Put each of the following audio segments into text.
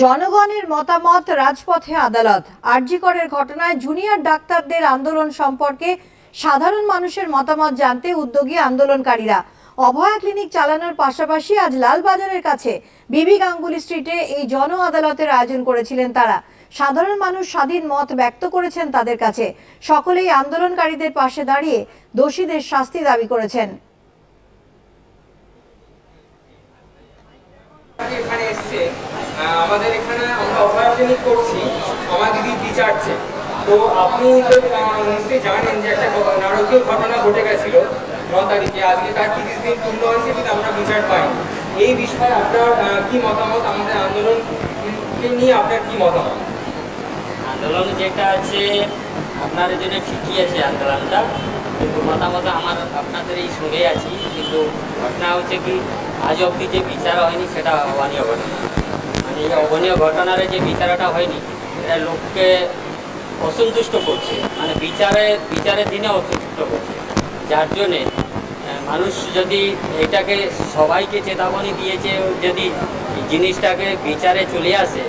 জনগণের মতামত, রাজপথে আদালত। আরজিকরের ঘটনায় জুনিয়র ডাক্তারদের আন্দোলন সম্পর্কে সাধারণ মানুষের মতামত জানতে উদ্যোগী আন্দোলনকারীরা। অভয়া ক্লিনিক চালানোর পাশাপাশি আজ লালবাজারের কাছে বিবি গাঙ্গুলি স্ট্রিটে এই জন আদালতের আয়োজন করেছিলেন তারা। সাধারণ মানুষ স্বাধীন মত ব্যক্ত করেছেন তাদের কাছে। সকলেই আন্দোলনকারীদের পাশে দাঁড়িয়ে দোষীদের শাস্তি দাবি করেছেন। এখানে এসছে। আমাদের এখানে আমরা ক্লিনিক করছি, আমার দিদি বিচারছে তো আপনি তো নিশ্চয়ই জানেন যে একটা নারকীয় ঘটনা ঘটে গেছিল ন তারিখে। আজকে তার তিরিশ দিন পূর্ণ হয়েছে কিন্তু আমরা বিচার পাইনি। এই বিষয়ে আপনার কি মতামত? আমাদের আন্দোলনকে নিয়ে আপনার কি মতামত? আন্দোলন যেটা আছে আপনাদের জন্য ঠিকই আছে আন্দোলনটা। কিন্তু মতামত আমার আপনাদের এই সঙ্গে আছি। কিন্তু ঘটনা হচ্ছে কি, আজ অবধি যে বিচার হয়নি, সেটা অবানীয় ঘটনা এই অবানীয় ঘটনার যে বিচারটা হয়নি, এটা লোককে অসন্তুষ্ট করছে। মানে বিচারে বিচারের দিনে অসন্তুষ্ট করছে। যার জন্যে মানুষ যদি এটাকে সবাইকে চেতাবনী দিয়েছে, যদি জিনিসটাকে বিচারে চলে আসে,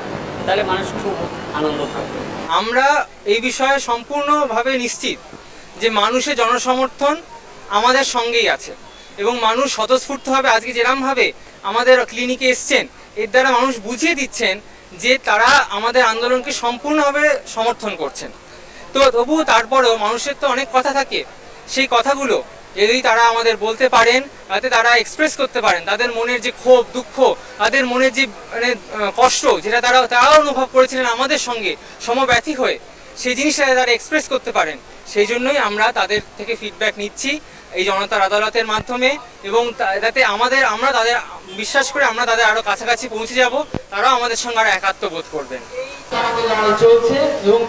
তাহলে মানুষ খুব আনন্দ থাকবে আমরা এই বিষয়ে সম্পূর্ণভাবে নিশ্চিত যে মানুষের জনসমর্থন আমাদের সঙ্গেই আছে এবং মানুষ স্বতঃস্ফূর্তভাবে আজকে যেরমভাবে আমাদের ক্লিনিকে এসছেন এর দ্বারা মানুষ বুঝিয়ে দিচ্ছেন যে তারা আমাদের আন্দোলনকে সম্পূর্ণভাবে সমর্থন করছেন। তো তবুও তারপরেও মানুষের তো অনেক কথা থাকে। সেই কথাগুলো যদি তারা আমাদের বলতে পারেন, তাতে তারা এক্সপ্রেস করতে পারেন, তাদের মনের যে ক্ষোভ, দুঃখ, তাদের মনের যে মানে কষ্ট, যেটা তারা, তারাও অনুভব করেছিলেন আমাদের সঙ্গে সমব্যথী হয়ে, সেই জিনিসটা তারা এক্সপ্রেস করতে পারেন। সেই জন্যই আমরা তাদের থেকে ফিডব্যাক নিচ্ছি। এই জনতার আদালতের মাধ্যমে এবং যাতে আমাদের, আমরা তাদের, বিশ্বাস করে আমরা তাদের আরও কাছাকাছি পৌঁছে যাব, তারাও আমাদের সঙ্গে আরও একাত্ম বোধ করবেন। চলছে এবং